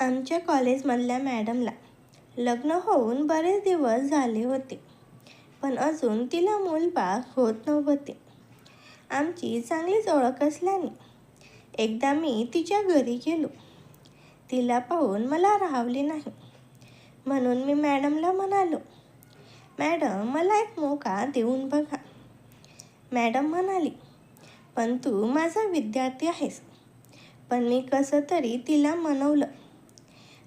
आमच्या कॉलेजमधल्या मॅडमला लग्न होऊन बरेच दिवस झाले होते. पण अजून तिला मूलबाळ होत नव्हते. आमची चांगलीच ओळख असल्याने एकदा मी तिच्या घरी गेलो. तिला पाहून मला राहावले नाही. म्हणून मी मॅडमला म्हणालो मॅडम मला एक मोका देऊन बघा. मॅडम म्हणाली पण तू माझा विद्यार्थी आहेस. पण मी कसं तरी तिला मनवलं.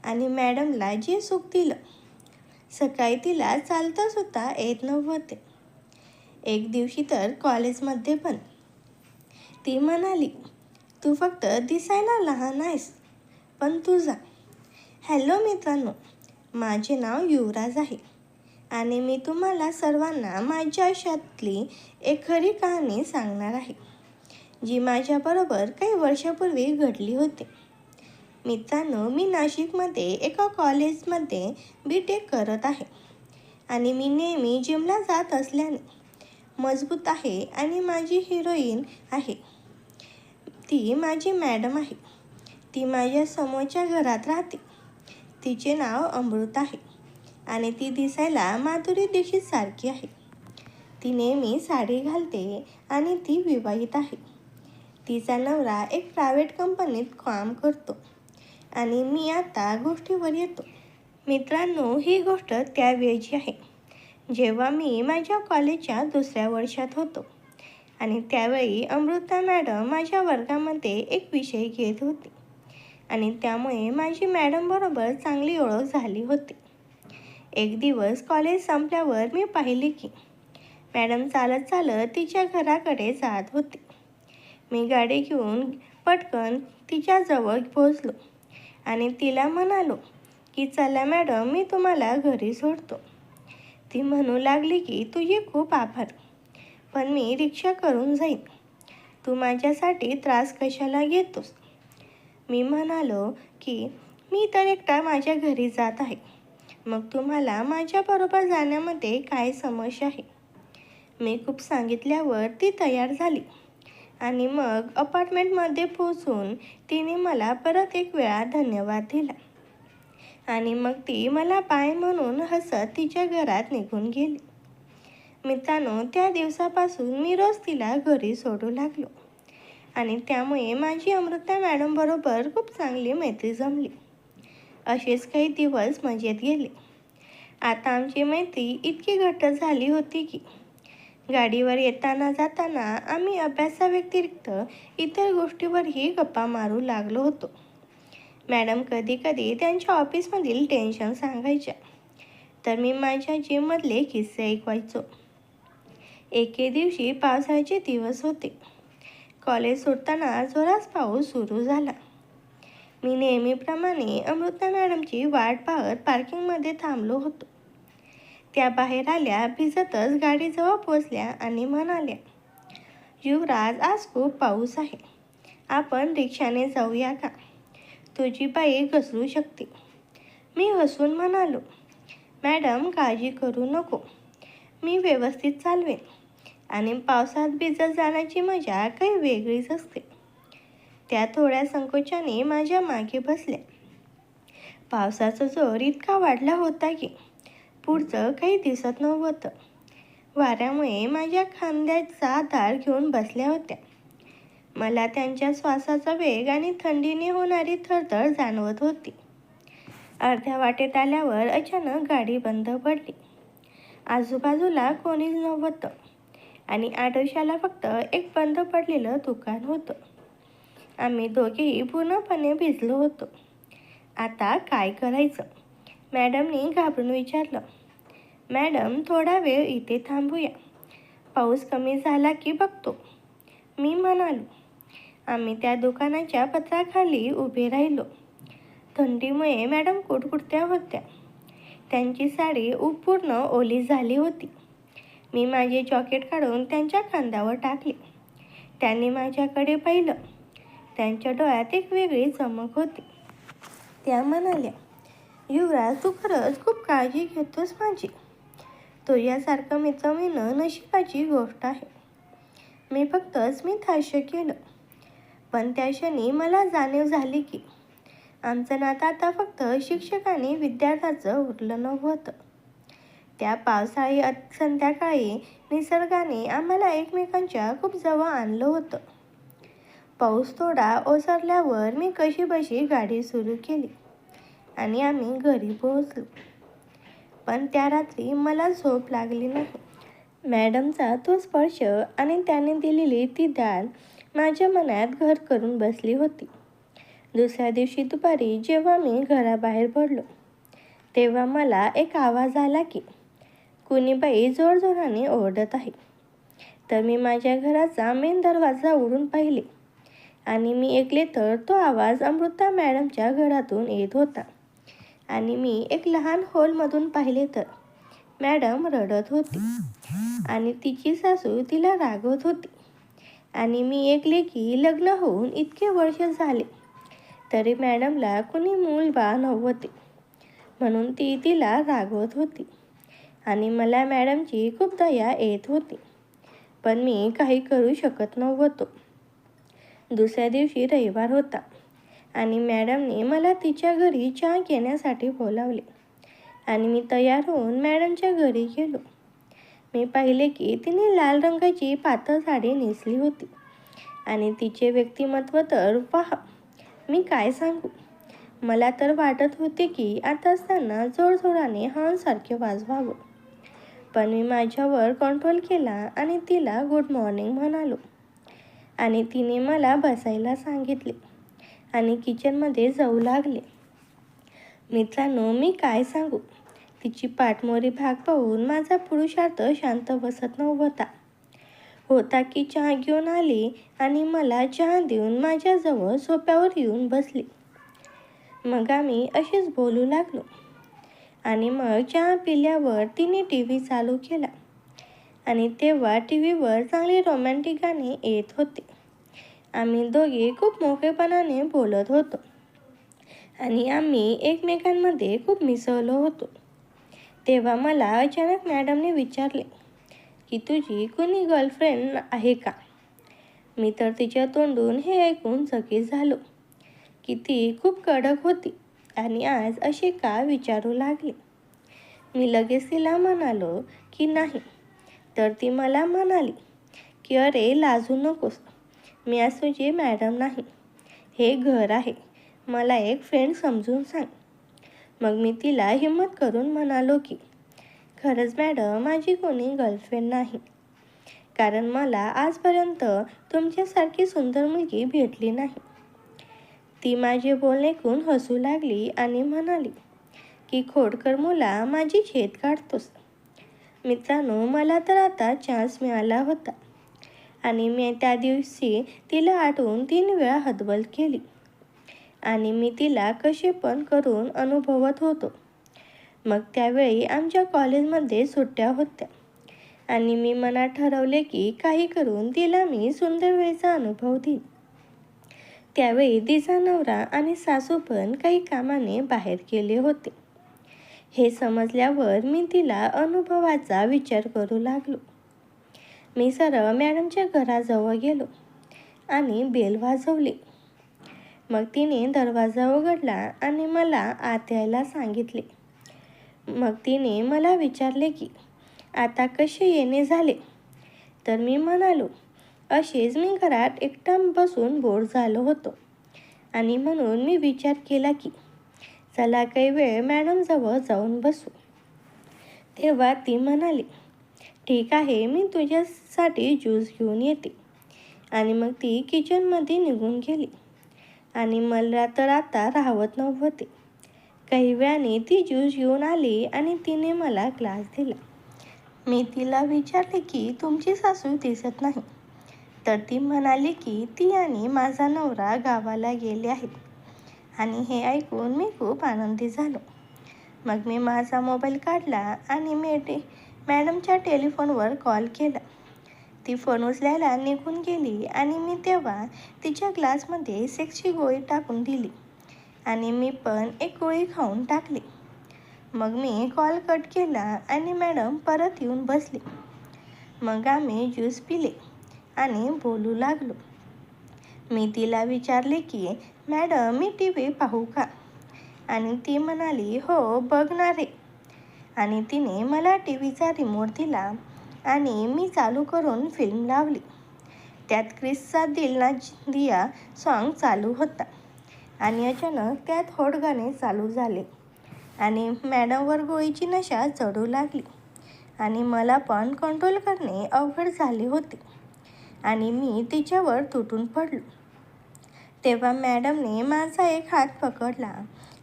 आणि मॅडमला जे सुख दिलं सकाळी तिला चालतासुद्धा येत नव्हते. एक दिवशी तर कॉलेजमध्ये पण. ती म्हणाली तू फक्त दिसायला लहान आहेस पण तुझा हॅलो मित्रांनो माझे नाव युवराज आहे आणि मी तुम्हाला सर्वांना माझ्या आयुष्यातली एक खरी कहाणी सांगणार आहे जी माझ्याबरोबर काही वर्षापूर्वी घडली होती. मित्रांनो मी नाशिकमध्ये एका कॉलेजमध्ये बी टेक करत आहे. आणि मी नेहमी जिमला जात असल्याने मजबूत आहे आणि माझी हिरोईन आहे. ती माझी मॅडम आहे. ती माझ्या समोरच्या घरात राहते. तिचे नाव अमृत आहे. आणि ती दिसायला माधुरी दीक्षित सारखी आहे. ती नेहमी साडी घालते आणि ती विवाहित आहे. तिचा नवरा एक प्रायव्हेट कंपनीत काम करतो. आणि मी आता गोष्टीवर येतो. मित्रांनो ही गोष्ट त्यावेळची आहे. जेव्हा मी माझ्या कॉलेजच्या दुसऱ्या वर्षात होतो आणि त्यावेळी अमृता मॅडम माझ्या वर्गामध्ये एक विषय घेत होती आणि त्यामुळे माझी मॅडमबरोबर चांगली ओळख झाली होती. एक दिवस कॉलेज संपल्यावर मी पाहिले की मॅडम चालत चालत तिच्या घराकडे जात होती. मी गाडी घेऊन पटकन तिच्याजवळ पोहोचलो. आणि तिला म्हणालो की चला मॅडम मी तुम्हाला घरी सोडतो. ती म्हणू लागली की तुझे खूप आभार पण मी रिक्षा करून जाईन. तू माझ्यासाठी त्रास कशाला घेतोस? मी म्हणालो की मी तर एकटा माझ्या घरी जात आहे. मग तुम्हाला माझ्याबरोबर जाण्यामध्ये काय समस्या आहे? मी खूप सांगितल्यावर ती तयार झाली. आणि मग अपार्टमेंटमध्ये पोचून तिने मला परत एक वेळा धन्यवाद दिला. आणि मग ती मला पाय म्हणून हसत तिच्या घरात निघून गेली. मित्रांनो त्या दिवसापासून मी रोज तिला घरी सोडू लागलो. आणि त्यामुळे माझी अमृता मॅडमबरोबर खूप चांगली मैत्री जमली. असेच काही दिवस मजेत गेले. आता आमची मैत्री इतकी घट्ट झाली होती की गाडीवर येताना जाताना आम्ही अभ्यासाव्यतिरिक्त इतर गोष्टीवरही गप्पा मारू लागलो होतो. मॅडम कधी कधी त्यांच्या ऑफिसमधील टेन्शन सांगायच्या. तर मी माझ्या जिममधले किस्से ऐकवायचो. एके दिवशी पावसाळ्याचे दिवस होते. कॉलेज सुटताना जोरास पाऊस सुरू झाला. मी नेहमीप्रमाणे अमृता मॅडमची वाट पाहत पार्किंगमध्ये थांबलो होतो. त्या बाहेर आल्या भिजतच गाडीजवळ पोचल्या आणि म्हणाल्या युवराज आज खूप पाऊस आहे. आपण रिक्षाने जाऊया का? तुझी बाई घसरू शकते. मी हसून म्हणालो मॅडम काळजी करू नको. मी व्यवस्थित चालवेन आणि पावसात भिजत जाण्याची मजा काही वेगळीच असते. त्या थोड्या संकोचाने माझ्या मागे बसल्या. पावसाचा जोर इतका वाढला होता की पुढचं काही दिसत नव्हतं. वाऱ्यामुळे माझ्या खांद्याचा धार घेऊन बसल्या होत्या. मला त्यांच्या श्वासाचा वेग आणि थंडीने होणारी थरथर जाणवत होती. अर्ध्या वाटेत आल्यावर अचानक गाडी बंद पडली. आजूबाजूला कोणीच नव्हतं आणि आडोशाला फक्त एक बंद पडलेलं दुकान होतं. आम्ही दोघेही पूर्णपणे भिजलो होतो. आता काय करायचं? मॅडमनी घाबरून विचारलं. मॅडम थोडा वेळ इथे थांबूया. पाऊस कमी झाला की बघतो. मी म्हणालो आम्ही त्या दुकानाच्या पत्राखाली उभे राहिलो. थंडीमुळे मॅडम कुटकुटत्या होत्या. त्यांची साडी पूर्ण ओली झाली होती. मी माझे जॉकेट काढून त्यांच्या खांद्यावर टाकले. त्यांनी माझ्याकडे पाहिलं. त्यांच्या डोळ्यात एक वेगळी चमक होती. त्या म्हणाल्या युवराज तू खरंच खूप काळजी घेतोस माझी. तुझ्यासारखं मी चमीनं नशिबाची गोष्ट आहे. मी फक्त स्मित केलं. पण त्या क्षणी मला जाणीव झाली की आमचं नातं आता फक्त शिक्षकाने विद्यार्थ्याचं उरलं नव्हतं. त्या पावसाळी संध्याकाळी निसर्गाने आम्हाला एकमेकांच्या खूप जवळ आणलं होतं. पाऊस थोडा ओसरल्यावर मी कशीबशी गाडी सुरू केली आणि आम्ही घरी पोहोचलो. पण त्या रात्री मला झोप लागली नाही. मॅडमचा तो स्पर्श आणि त्याने दिलेली ती दाल माझ्या मनात घर करून बसली होती. दुसऱ्या दिवशी दुपारी जेव्हा मी घराबाहेर पडलो तेव्हा मला एक आवाज आला की कुणी बाई जोरजोराने ओरडत आहे. तर मी माझ्या घराचा मेन दरवाजा उडून पाहिले आणि मी ऐकले तर तो आवाज अमृता मॅडमच्या घरातून येत होता. आणि मी एक लहान हॉलमधून पाहिले तर. मॅडम रडत होती. आणि तिची सासू तिला रागवत होती. आणि मी ऐकले की लग्न होऊन इतके वर्ष झाले. तरी मॅडमला कुणी मूल बाळ नव्हते. म्हणून ती तिला रागवत होती. आणि मला मॅडमची खूप दया येत होती. पण मी काही करू शकत नव्हतो. दुसऱ्या दिवशी रविवार होता. आणि मॅडमने मला तिच्या घरी चहा घेण्यासाठी बोलावले. आणि मी तयार होऊन मॅडमच्या घरी गेलो. मी पाहिले की तिने लाल रंगाची पातळ साडी नेसली होती. आणि तिचे व्यक्तिमत्व तर पहा मी काय सांगू? मला तर वाटत होते की आता असताना जोरजोराने हॉर्नसारखे वाजवावं. पण मी माझ्यावर कंट्रोल केला आणि तिला गुड मॉर्निंग म्हणालो. आणि तिने मला बसायला सांगितले. आणि किचनमध्ये जाऊ लागले. मित्रांनो मी काय सांगू? तिची पाठमोरी भाग पाहून माझा पुरुषार्थ शांत बसत नव्हता. होता की चहा घेऊन आली आणि मला चहा देऊन माझ्याजवळ सोप्यावर येऊन बसली. मग आम्ही असेच बोलू लागलो. आणि मग चहा पिल्यावर तिने टी व्ही चालू केला. आणि तेव्हा टी व्हीवर चांगले रोमॅन्टिक गाणे येत होते. आम्ही दोघे खूप मोकळेपणाने बोलत होतो. आणि आम्ही एकमेकांमध्ये खूप मिसळलो होतो. तेव्हा मला अचानक मॅडमने विचारले की तुझी कुणी गर्लफ्रेंड आहे का? मी तर तिच्या तोंडून हे ऐकून चकित झालो की ती खूप कडक होती आणि आज असे का विचारू लागली? मी लगेच तिला म्हणालो की नाही. तर ती मला म्हणाली की अरे लाजू नकोस. मी आज तुझी मॅडम नाही हे घर आहे मला एक फ्रेंड समजून सांग. मग मी तिला हिंमत करून म्हणालो की खरंच मॅडम माझी कोणी गर्लफ्रेंड नाही. कारण मला आजपर्यंत तुमच्यासारखी सुंदर मुलगी भेटली नाही. ती माझे बोलणे ऐकून हसू लागली आणि म्हणाली की खोडकर मुला माझी छेद काढतोस. मित्रांनो मला तर आता चान्स मिळाला होता. आणि मी त्या दिवशी तिला आठवून तीन वेळा हतबल केली. आणि मी तिला कसे पण करून अनुभवत होतो. मग त्यावेळी आमच्या कॉलेजमध्ये सुट्ट्या होत्या. आणि मी मनात ठरवले की काही करून तिला मी सुंदर वेळेचा अनुभव देईन. त्यावेळी तिचा नवरा आणि सासू पण काही कामाने बाहेर गेले होते. हे समजल्यावर मी तिला अनुभवाचा विचार करू लागलो. मी सरळ मॅडमच्या घराजवळ गेलो आणि बेल वाजवली. मग तिने दरवाजा उघडला आणि मला आत यायला सांगितले. मग तिने मला विचारले की आता कसे येणे झाले? तर मी म्हणालो असेच मी घरात एकटा बसून बोर झालो होतो. आणि म्हणून मी विचार केला की चला काही वेळ मॅडमजवळ जाऊन बसू. तेव्हा ती म्हणाली ठीक आहे मी तुझ्यासाठी ज्यूस घेऊन येते. आणि मग ती किचनमध्ये निघून गेली. आणि मला तर आता राहवत नव्हते. काही वेळाने ती ज्यूस घेऊन आली आणि तिने मला ग्लास दिला. मी तिला विचारले की तुमची सासू दिसत नाही. तर ती म्हणाली की ती आणि माझा नवरा गावाला गेले आहेत. आणि हे ऐकून मी खूप आनंदी झालो. मग मी माझा मोबाईल काढला आणि मेटे मॅडमच्या टेलिफोनवर कॉल केला. ती फोन उचलायला निघून गेली आणि मी तेव्हा तिच्या ग्लासमध्ये सेक्सची गोळी टाकून दिली आणि मी पण एक गोळी खाऊन टाकली. मग मी कॉल कट केला आणि मॅडम परत येऊन बसली. मग आम्ही ज्यूस पिले आणि बोलू लागलो. मी तिला विचारले की मॅडम मी टी व्ही पाहू का? आणि ती म्हणाली हो बघणार. आणि तिने मला टी व्हीचा रिमोट दिला आणि मी चालू करून फिल्म लावली. त्यात क्रिसचा दिल ना दिया सॉन्ग चालू होता आणि अचानक त्यात होड गाणे चालू झाले आणि मॅडमवर गोळीची नशा चढू लागली आणि मला पण कंट्रोल करणे अवघड झाले होते आणि मी तिच्यावर तुटून पडलो. तेव्हा मॅडमने माझा एक हात पकडला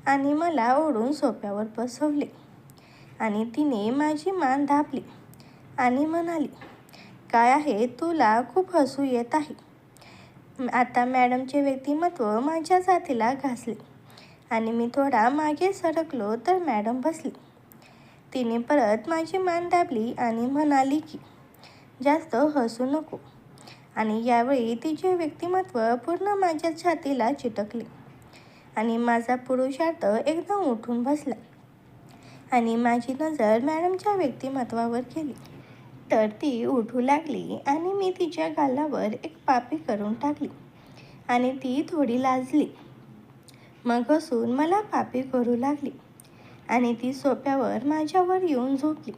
आणि मला ओढून सोप्यावर बसवले. आणि तिने माझी मान दाबली आणि म्हणाली काय आहे? तुला खूप हसू येत आहे. आता मॅडमचे व्यक्तिमत्व माझ्या जातीला घासले आणि मी थोडा मागे सरकलो तर मॅडम बसली. तिने परत माझी मान दाबली आणि म्हणाली की जास्त हसू नको. आणि यावेळी तिचे व्यक्तिमत्व पूर्ण माझ्या छातीला चिटकले आणि माझा पुरुषार्थ एकदम उठून बसला. आणि माझी नजर मॅडमच्या व्यक्तिमत्वावर गेली. तर ती उठू लागली आणि मी तिच्या गालावर एक पापी करून टाकली आणि ती थोडी लाजली. मग असून मला पापी करू लागली आणि ती सोप्यावर माझ्यावर येऊन झोपली.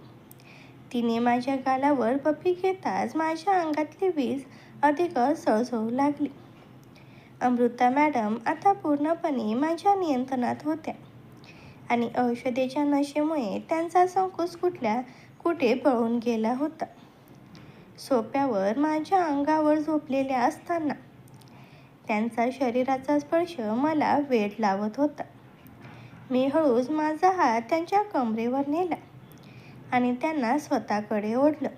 तिने माझ्या गालावर पप्पी घेताच माझ्या अंगातली वीज अधिक सळसळू लागली. अमृता मॅडम आता पूर्णपणे माझ्या नियंत्रणात होत्या. आणि औषधेच्या नशेमुळे त्यांचा संकोच कुठल्या कुठे पळून गेला होता? सोप्यावर माझ्या अंगावर झोपलेल्या असताना त्यांचा शरीराचा स्पर्श मला वेळ लावत होता. मी हळूच माझा हात त्यांच्या कमरेवर नेला आणि त्यांना स्वतःकडे ओढलं.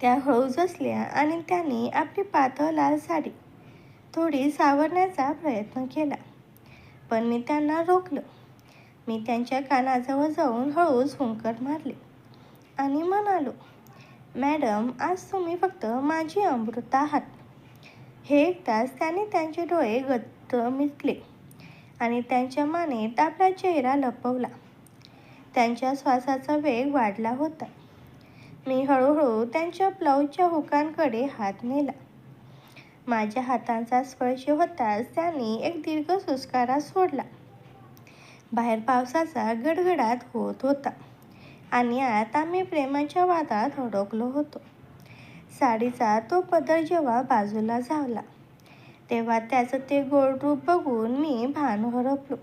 त्या हळूच असल्या आणि त्यांनी आपली पातळ लाल साडी थोडी सावरण्याचा प्रयत्न केला. पण मी त्यांना रोखलं. मी त्यांच्या कानाजवळ जाऊन हळूच हुंकर मारले आणि म्हणालो मॅडम आज तुम्ही फक्त माझी अमृत आहात. हे ऐकताच त्याने त्यांचे डोळे गत्त मिटले आणि त्यांच्या मानेत आपला चेहरा लपवला. त्यांच्या श्वासाचा वेग वाढला होता. मी हळूहळू त्यांच्या ब्लाऊजच्या हुकांकडे हात नेला. माझ्या हातांचा स्पर्श होताच त्यांनी एक दीर्घ सुस्कारा सोडला. बाहेर पावसाचा गडगडाट होत होता. आणि आत आम्ही प्रेमाच्या वादात अडकलो होतो. साडीचा तो पदर जेव्हा बाजूला झाला तेव्हा त्याचं ते गोड रूप बघून मी भान हरपलो.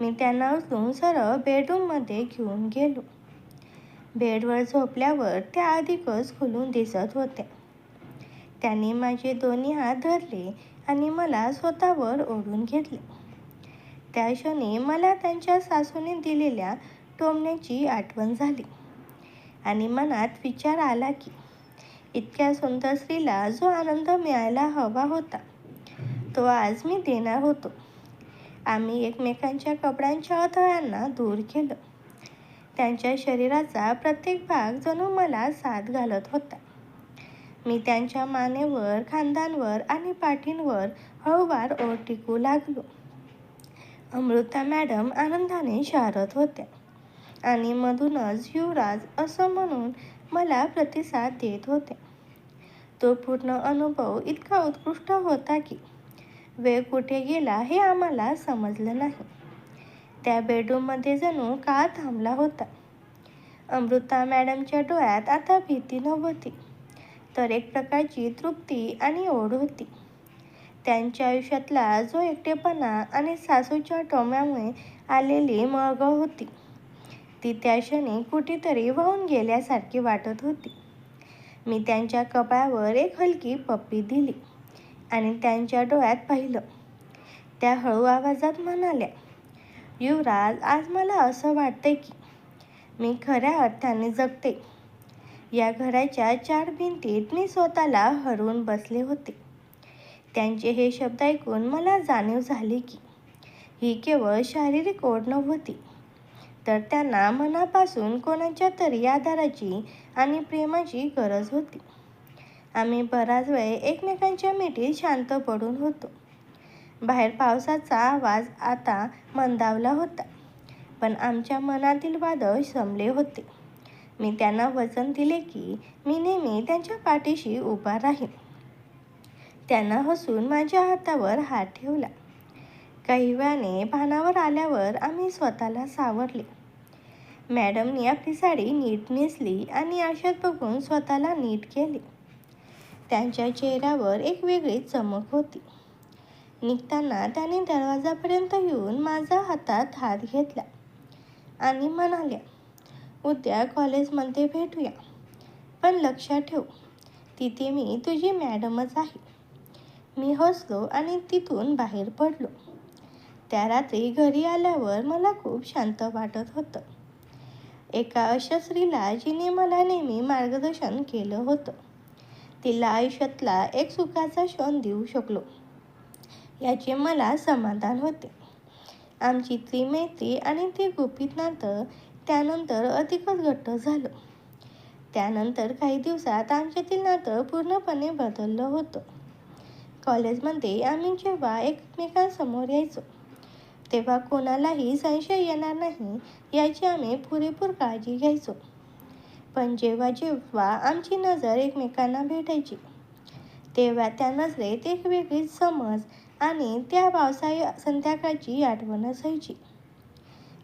मी त्यांना उचलून सरळ बेडरूममध्ये घेऊन गेलो. बेडवर झोपल्यावर त्या अधिकच खुलून दिसत होत्या. त्यांनी माझे दोन्ही हात धरले आणि मला स्वतःवर ओढून घेतले. त्या क्षणी मला त्यांच्या सासूने दिलेल्या टोमण्याची आठवण झाली. आणि मनात विचार आला की इतक्या सुंदर स्त्रीला जो आनंद मिळायला हवा होता तो आज मी देणार होतो. आम्ही एकमेकांच्या कपड्यांच्या अथळ्यांना दूर केलं. त्यांच्या शरीराचा प्रत्येक भाग जणू मला साथ घालत होता. मी त्यांच्या मानेवर खांद्यांवर आणि पाठींवर हळूवार ओर टिकू लागलो. अमृता मॅडम आनंदाने शारत होत्या. आणि मधूनच युवराज असं म्हणून मला प्रतिसाद देत होते. तो पूर्ण अनुभव इतका उत्कृष्ट होता की वेळ कुठे गेला हे आम्हाला समजलं नाही. त्या बेडरूममध्ये जणू का थांबला होता? अमृता मॅडमच्या डोळ्यात आता भीती नव्हती तर एक प्रकारची तृप्ती आणि ओढ होती. त्यांच्या आयुष्यातला जो एकटेपणा आणि सासूच्या टोम्यामुळे आलेली मळगळ होती. ती त्या क्षणी कुठेतरी वाहून गेल्यासारखी वाटत होती. मी त्यांच्या कपाळावर एक हलकी पप्पी दिली आणि त्यांच्या डोळ्यात पाहिलं. त्या हळू आवाजात म्हणाल्या युवराज आज मला असं वाटतंय की मी खऱ्या अर्थाने जगते. या घराच्या चार भिंतीत मी स्वतःला हरवून बसले होते. त्यांचे हे शब्द ऐकून मला जाणीव झाली की ही केवळ शारीरिक ओढ नव्हती. तर त्यांना मनापासून कोणाच्या तरी आधाराची आणि प्रेमाची गरज होती. आम्ही बराच वेळ एकमेकांच्या मिठीत शांत पडून होतो. बाहेर पावसाचा आवाज आता मंदावला होता पण आमच्या मनातील वादळ संपले होते. मी त्यांना वचन दिले की मी नेहमी त्यांच्या पाठीशी उभा राहीन. त्यानं हसून माझ्या हातावर हात ठेवला. काही वेळाने भानावर आल्यावर आम्ही स्वतःला सावरले. मॅडमनी आपली साडी नीट नेसली आणि आरशात बघून स्वतःला नीट केले. त्यांच्या चेहऱ्यावर एक वेगळी चमक होती. निघताना त्याने दरवाजापर्यंत येऊन माझा हातात हात घेतला आणि म्हणाल्या उद्या कॉलेजमध्ये भेटूया. पण लक्षात ठेव तिथे मी तुझी मॅडमच आहे. मी हसलो आणि तिथून बाहेर पडलो. त्या रात्री घरी आल्यावर मला खूप शांत वाटत होतं. एका अशा स्त्रीला जिने मला नेहमी मार्गदर्शन केलं होतं. तिला आयुष्यातला एक सुखाचा क्षण देऊ शकलो. याचे मला समाधान होते. आमची ती मैत्री आणि ते गुपित नातं त्यानंतर अधिकच घट्ट झालं. त्यानंतर काही दिवसात आमच्यातील नातं पूर्णपणे बदललं होतं. कॉलेजमध्ये आम्ही जेव्हा एकमेकांसमोर यायचो तेव्हा कोणालाही संशय येणार नाही याची आम्ही पुरेपूर काळजी घ्यायचो. पण जेव्हा जेव्हा आमची नजर एकमेकांना भेटायची तेव्हा त्या नजरेत एक वेगळीच समज आणि त्या पावसाळी संध्याकाळची आठवण असायची.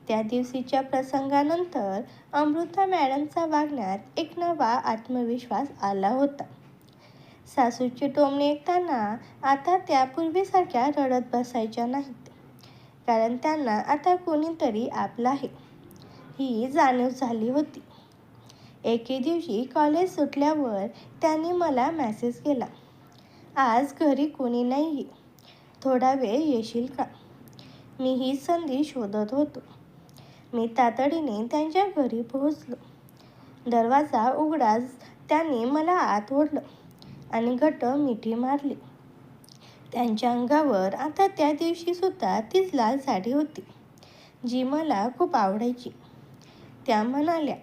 त्या दिवशीच्या प्रसंगानंतर अमृता मॅडमचा वागण्यात एक नवा आत्मविश्वास आला होता. सासूची टोमणे ऐकताना आता त्या पूर्वीसारख्या रडत बसायच्या नाहीत. कारण त्यांना आता कोणीतरी आपलं आहे. ही जाणीव झाली होती. एके दिवशी कॉलेज सुटल्यावर त्यांनी मला मॅसेज केला. आज घरी कोणी नाही थोडा वेळ येशील का? मी ही संधी शोधत होतो. मी तातडीने त्यांच्या घरी पोहोचलो. दरवाजा उघडाच त्यांनी मला आत ओढलं. आणि घट्ट मिठी मारली. त्यांच्या अंगावर आता त्या दिवशी सुद्धा तीच लाल साडी होती जी मला खूप आवडायची. त्या म्हणाल्या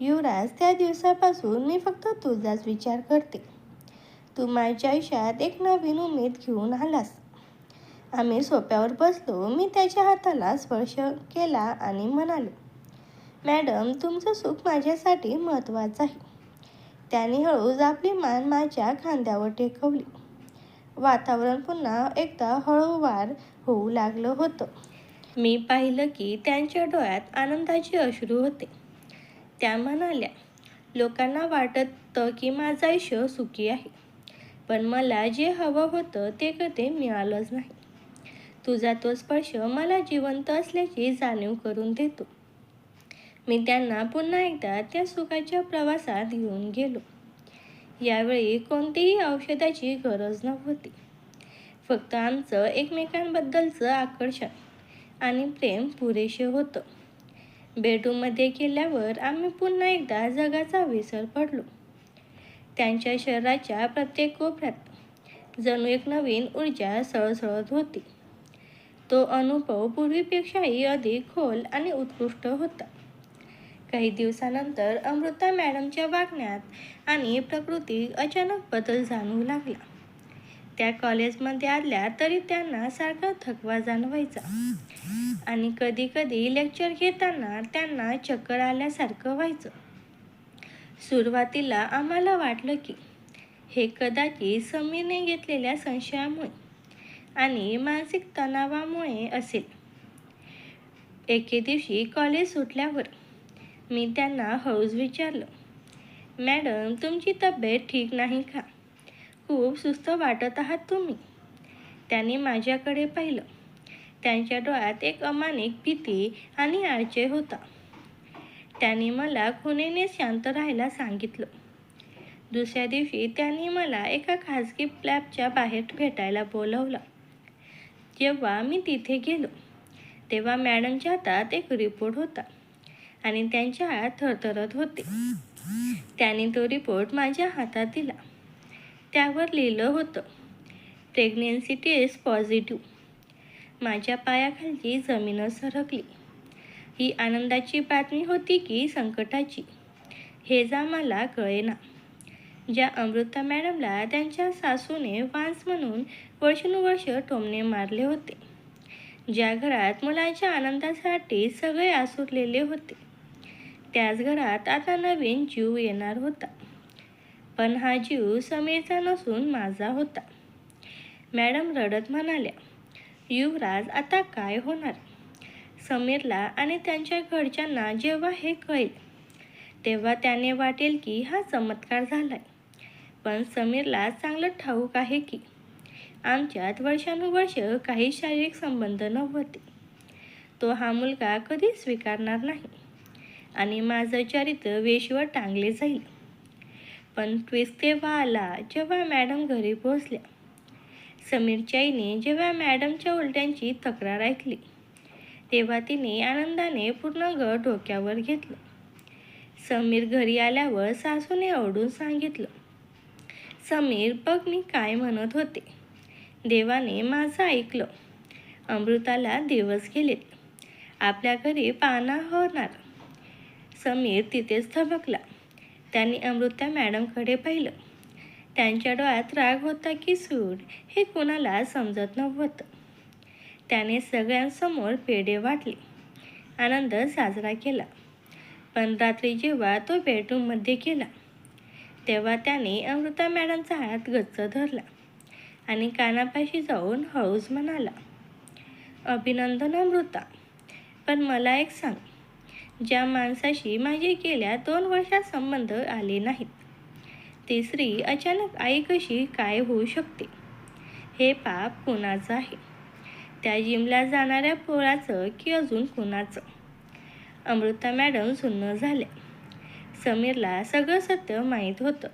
युवराज त्या दिवसापासून मी फक्त तुझाच विचार करते. तू माझ्या आयुष्यात एक नवीन उमेद घेऊन आलास. आम्ही सोप्यावर बसलो मी त्याच्या हाताला स्पर्श केला आणि म्हणालो मॅडम तुमचं सुख माझ्यासाठी महत्त्वाचं आहे. त्याने हळूच आपली मान माझ्या खांद्यावर टेकवली. वातावरण पुन्हा एकदा हळूवार होऊ लागलं होतं. मी पाहिलं की त्यांच्या डोळ्यात आनंदाचे अश्रू होते. त्या म्हणाल्या लोकांना वाटतं की माझं आयुष्य सुखी आहे पण मला जे हवं होतं ते कधी मिळालंच नाही. तुझा तो स्पर्श मला जिवंत असल्याची जाणीव करून देतो. मी त्यांना पुन्हा एकदा त्या सुखाच्या प्रवासात घेऊन गेलो. यावेळी कोणतीही औषधाची गरज नव्हती. फक्त आमचं एकमेकांबद्दलचं आकर्षण आणि प्रेम पुरेसे होतं. बेडरूममध्ये गेल्यावर आम्ही पुन्हा एकदा जगाचा विसर पडलो. त्यांच्या शरीराच्या प्रत्येक कोपऱ्यात जणू एक नवीन ऊर्जा सळसळत होती. तो अनुभव पूर्वीपेक्षाही अधिक खोल आणि उत्कृष्ट होता. काही दिवसानंतर अमृता मॅडमच्या वागण्यात आणि प्रकृतीत अचानक बदल जाणवू लागला. त्या कॉलेजमध्ये आल्या तरी त्यांना सारखा थकवा जाणवायचा. आणि कधी कधी लेक्चर घेताना त्यांना चक्कर आल्यासारखं व्हायचं. सुरुवातीला आम्हाला वाटलं की हे कदाचित समीरने घेतलेल्या संशयामुळे आणि मानसिक तणावामुळे असेल. एके दिवशी कॉलेज सुटल्यावर मी त्यांना हळूच विचारलं मॅडम तुमची तब्येत ठीक नाही का? खूप सुस्त वाटत आहात तुम्ही. त्यांनी माझ्याकडे पाहिलं. त्यांच्या डोळ्यात एक अमानिक भीती आणि आळचे होता. त्यांनी मला खुनेने शांत राहायला सांगितलं. दुसऱ्या दिवशी त्यांनी मला एका खाजगी लॅबच्या बाहेर भेटायला बोलवलं. जेव्हा मी तिथे गेलो तेव्हा मॅडमच्या हातात एक रिपोर्ट होता. आणि त्यांच्या हात थरथरत होते. त्यांनी तो रिपोर्ट माझ्या हातात दिला. त्यावर लिहिलं होतं प्रेग्नेन्सी टेस्ट पॉझिटिव्ह माझ्या पायाखालची जमीनच सरकली. ही आनंदाची बातमी होती की संकटाची. हे जा मला कळेना. ज्या अमृता मॅडमला त्यांच्या सासूने वांस म्हणून वर्षानुवर्ष टोमणे मारले होते ज्या घरात मुलांच्या आनंदासाठी सगळे आसुरलेले होते त्याच घरात आता नवीन जीव येणार होता. पण हा जीव समीरचा नसून माझा होता. मॅडम रडत म्हणाल्या युवराज आता काय होणार? समीरला आणि त्यांच्या घरच्यांना जेव्हा हे कळेल तेव्हा त्याने वाटेल की हा चमत्कार झालाय. पण समीरला चांगलं ठाऊक आहे की आमच्यात वर्षानुवर्ष काही शारीरिक संबंध नव्हते. तो हा मुलगा कधी स्वीकारणार नाही. आणि माझं चरित्र वेशीवर टांगले जाईल. पण ट्विस्ट तेव्हा आला जेव्हा मॅडम घरी पोहोचल्या. समीरच्याईने जेव्हा मॅडमच्या उलट्यांची तक्रार ऐकली तेव्हा तिने आनंदाने पूर्ण घर डोक्यावर घेतलं. समीर घरी आल्यावर सासूने ओरडून सांगितलं समीर बघ मी काय म्हणत होते. देवाने माझं ऐकलं. अमृताला दिवस गेलेत. आपल्या घरी पाना होणार. समीर तिथेच थबकला. त्यांनी अमृता मॅडमकडे पाहिलं. त्यांच्या डोळ्यात राग होता की सूड हे कोणाला समजत नव्हतं. त्याने सगळ्यांसमोर पेढे वाटले. आनंद साजरा केला. पण रात्री जेव्हा तो बेडरूममध्ये गेला तेव्हा त्याने अमृता मॅडमचा हात गच्च धरला आणि कानापाशी जाऊन हळूच म्हणाला अभिनंदन अमृता. पण मला एक सांग ज्या माणसाशी माझे गेल्या दोन वर्षात संबंध आले नाहीत. ती स्त्री अचानक आई कशी काय होऊ शकते? हे पाप कुणाचं आहे? त्या जिमला जाणाऱ्या पोराचं की अजून कुणाचं? अमृता मॅडम सुन्न झाल्या. समीरला सगळं सत्य माहीत होतं.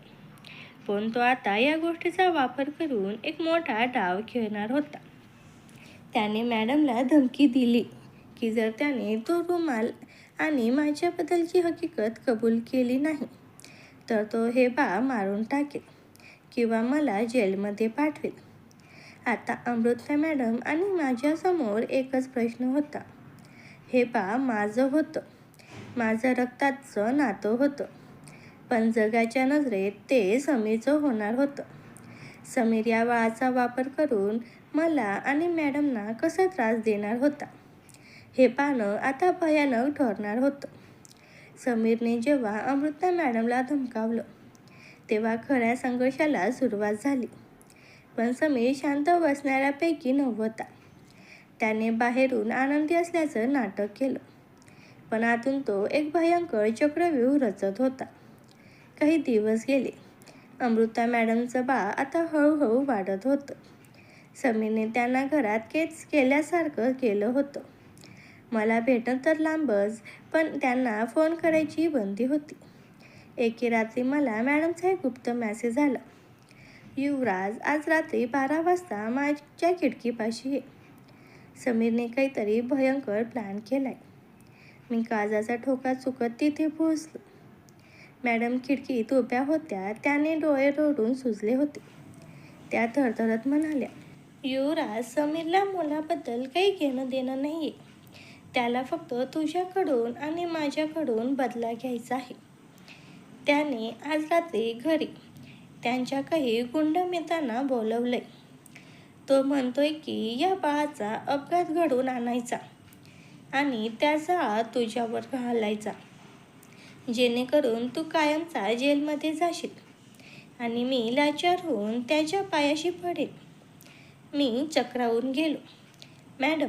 पण तो आता या गोष्टीचा वापर करून एक मोठा डाव खेळणार होता. त्याने मॅडमला धमकी दिली की जर त्याने तो रुमाल आणि माझ्याबद्दलची हकीकत कबूल केली नाही तर तो हे बा मारून टाकेल किंवा मला जेलमध्ये पाठवेल. आता अमृता मॅडम आणि माझ्यासमोर एकच प्रश्न होता. हे बा माझं होतं. माझं रक्ताचं नातं होतं. पण जगाच्या नजरेत ते समीरचं होणार होतं. समीर या बाळाचा वापर करून मला आणि मॅडमना कसा त्रास देणार होता? हे पानं आता भयानक ठरणार होतं. समीरने जेव्हा अमृता मॅडमला धमकावलं तेव्हा खऱ्या संघर्षाला सुरुवात झाली. पण समीर शांत बसणाऱ्यापैकी नव्हता. त्याने बाहेरून आनंदी असल्याचं नाटक केलं. पण आतून तो एक भयंकर चक्रव्यूह रचत होता. काही दिवस गेले. अमृता मॅडमचं बा आता हळूहळू वाढत होतं. समीरने त्यांना घरात केच केल्यासारखं केलं होतं. मला भेटत तर लांबच पण त्यांना फोन करायची बंदी होती. एके रात्री मला मॅडमचा एक गुप्त मॅसेज आला. युवराज आज रात्री बारा वाजता माझ्या खिडकीपाशी ये. समीरने काहीतरी भयंकर प्लॅन केलाय. मी काजाचा ठोका चुकत तिथे पोहोचलो. मॅडम खिडकीत उभ्या होत्या त्याने डोळे रोडून सुजले होते. त्या थरथरत म्हणाल्या युवराज समीरला मुलाबद्दल काही घेणं देणं नाही आहे त्याला फक्त तुझ्याकडून आणि माझ्याकडून बदला घ्यायचा आहे. त्याने आज रात्री घरी त्यांच्या काही गुंड मित्रांना बोलवलंय. तो म्हणतोय की या बाळाचा अपघात घडवून आणायचा आणि त्याचा तुझ्यावर घालायचा. जेणेकरून तू कायमचा जेलमध्ये जाशील आणि मी लाचार होऊन त्याच्या पायाशी पडेल मी चक्रावून गेलो. मॅडम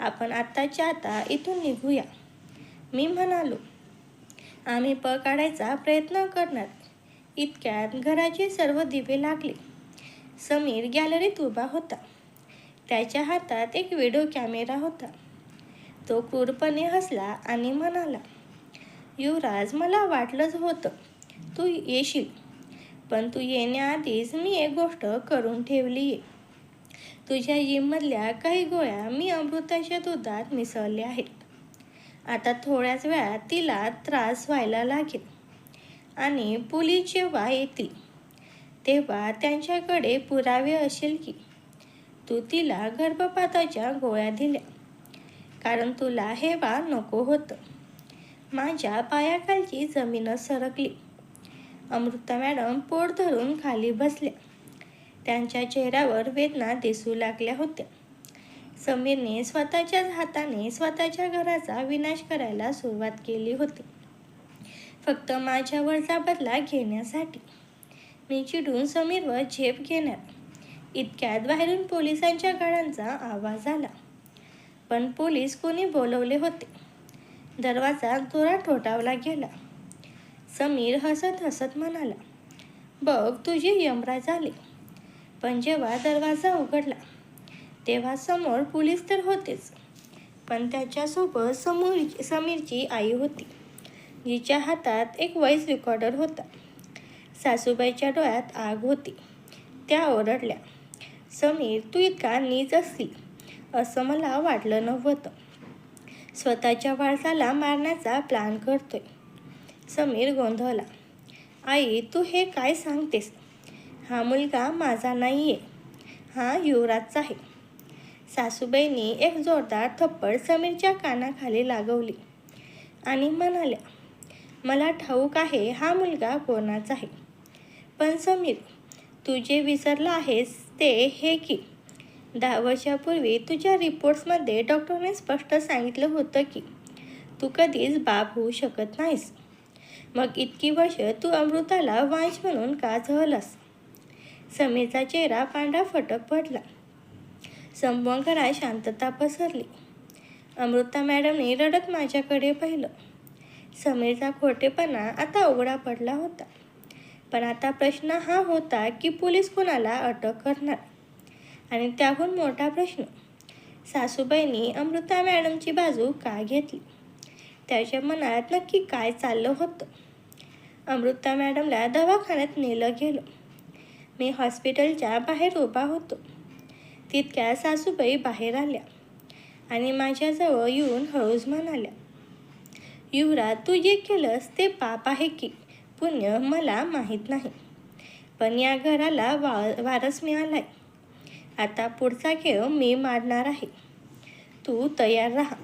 आपण आत्ताच्या आता इथून निघूया. मी म्हणालो आम्ही पळ काढायचा प्रयत्न करणार. इतक्यात घराचे सर्व दिवे लागले. समीर गॅलरीत उभा होता. त्याच्या हातात एक व्हिडिओ कॅमेरा होता. तो क्रूरपणे हसला आणि म्हणाला युवराज मला वाटलंच होतं तू येशील पण तू येण्याआधीच मी एक गोष्ट करून ठेवली आहे तुझ्या जिममधल्या काही गोळ्या मी अमृताच्या दुधात मिसळल्या आहेत. आता थोड्याच वेळात तिला त्रास व्हायला लागेल आणि पोलीस जेव्हा येतील. तेव्हा त्यांच्याकडे पुरावे असेल की तू तिला गर्भपाताच्या गोळ्या दिल्या कारण तुला हे वा नको होतं. माझ्या पायाखालची जमीनच सरकली. अमृता मॅडम पोट धरून खाली बसल्या. त्यांच्या चेहऱ्यावर वेदना दिसू लागल्या होत्या. समीरने स्वतःच्याच हाताने स्वतःच्या घराचा विनाश करायला सुरुवात केली होती. फक्त माझ्यावरचा बदला घेण्यासाठी. मी चिडून समीरवर झेप घेणार. इतक्यात बाहेरून पोलिसांच्या गाड्यांचा आवाज आला. पण पोलीस कोणी बोलवले होते? दरवाजा जोरात ठोठावला गेला. समीर हसत हसत म्हणाला बघ तुझी यमराज आली. पण जेव्हा दरवाजा उघडला तेव्हा समोर पोलीस तर होतेच पण त्याच्यासोबत समोर समीरची आई होती. जिच्या हातात एक व्हॉइस रेकॉर्डर होता. सासूबाईच्या डोळ्यात आग होती. त्या ओरडल्या समीर तू इतका नीच असती असं मला वाटलं नव्हतं. स्वतःच्या वारसाला मारण्याचा प्लॅन करतोय. समीर गोंधळला आई तू हे काय सांगतेस? हा मुलगा माझा नाही आहे हा युवराजचा आहे. सासूबाईंनी एक जोरदार थप्पड समीरच्या कानाखाली लागवली आणि म्हणाल्या मला ठाऊक आहे हा मुलगा कोणाचा आहे? पण समीर तू जे विसरला आहेस ते हे की. दहा वर्षापूर्वी तुझ्या रिपोर्ट्समध्ये डॉक्टरने स्पष्ट सांगितलं होतं की तू कधीच बाप होऊ शकत नाहीस. मग इतकी वर्ष तू अमृताला वांश म्हणून का झळलास? समीरचा चेहरा पांढरा फटक पडला. संपूर्ण घरात शांतता पसरली. अमृता मॅडमने रडत माझ्याकडे पाहिलं. समीरचा खोटेपणा आता उघडा पडला होता. पण आता प्रश्न हा होता की पोलीस कोणाला अटक करणार? आणि त्याहून मोठा प्रश्न सासूबाईंनी अमृता मॅडमची बाजू का घेतली? त्याच्या मनात नक्की काय चाललं होतं? अमृता मॅडमला दवाखान्यात नेलं गेलं. मी हॉस्पिटलच्या बाहेर उभा होतो. तितक्या सासूबाई बाहेर आल्या आणि माझ्याजवळ येऊन हळूच म्हणाल्या युवराज तू जे केलंस ते पाप आहे की? पुण्य मला माहीत नाही. पण या घराला वा वारस मिळाला आहे आता पुढचा खेळ मी मारणार आहे. तू तयार राहा.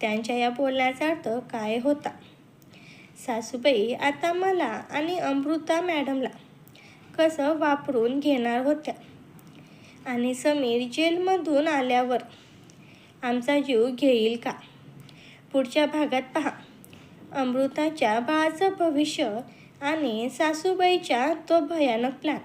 त्यांच्या या बोलण्याचा अर्थ काय होता? सासूबाई आता मला आणि अमृता मॅडमला कसं वापरून घेणार होत्या? आणि समीर जेलमधून आल्यावर आमचा जीव घेईल का? पुढच्या भागात पहा. अमृताच्या बाळाचं भविष्य आणि सासूबाईच्या तो भयानक प्लॅन